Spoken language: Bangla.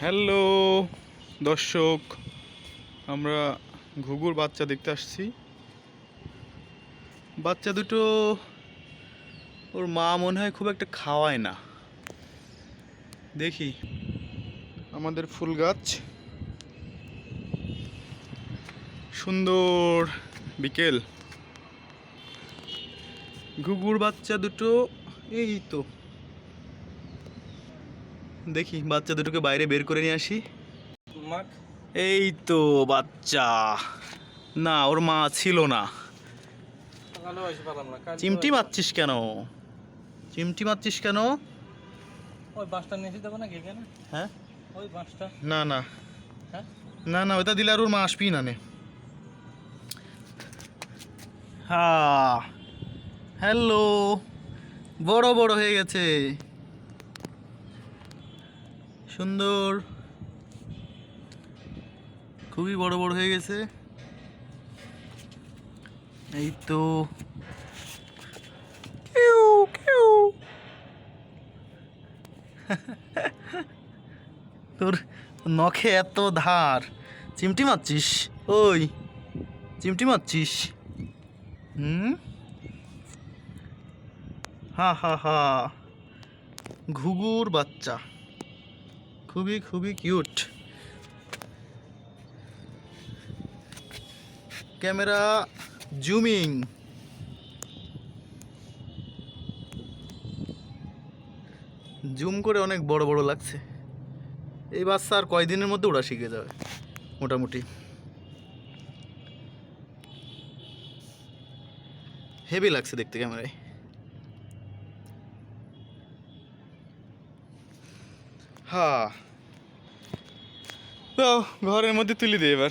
হ্যালো, দর্শক, আমরা ঘুঘুর বাচ্চা দেখতে আসছি। বাচ্চা দুটো, ওর মা মনে হয় খুব একটা খাওয়ায় না। দেখি, আমাদের ফুল গাছ। সুন্দর, বিকেল। ঘুঘুর বাচ্চা দুটো, এই তো। দেখি বাচ্চা দুটোকে বাইরে বের করে নিয়ে আসি। এই তো বাচ্চা। না ওর মা ছিল না। না। চিমটি মারছিস কেন? চিমটি মারছিস কেন? ওই নিয়ে হ্যাঁ? ওই না না। হ্যাঁ? না না ওটা দিলে আর ওর মা আসবি না নে। হ্যাঁ হ্যালো। বড় বড় হয়ে গেছে। সুন্দর। খুবই বড় বড় হয়ে গেছে। এই তো তোর নখে এত ধার। চিমটি মারছিস? ওই, চিমটি মারছিস? হুম? হা হা হা। ঘুঘুর বাচ্চা। খুবই খুবই কিউট ক্যামেরা জুমিং জুম করে অনেক বড় বড় লাগছে। এই বাচ্চা আর কয়দিনের মধ্যে ওরা শিখে যাবে, মোটামুটি। হেভি লাগছে দেখতে ক্যামেরায় হ্যাঁ। তো ঘরের মধ্যে তুলি দে এবার।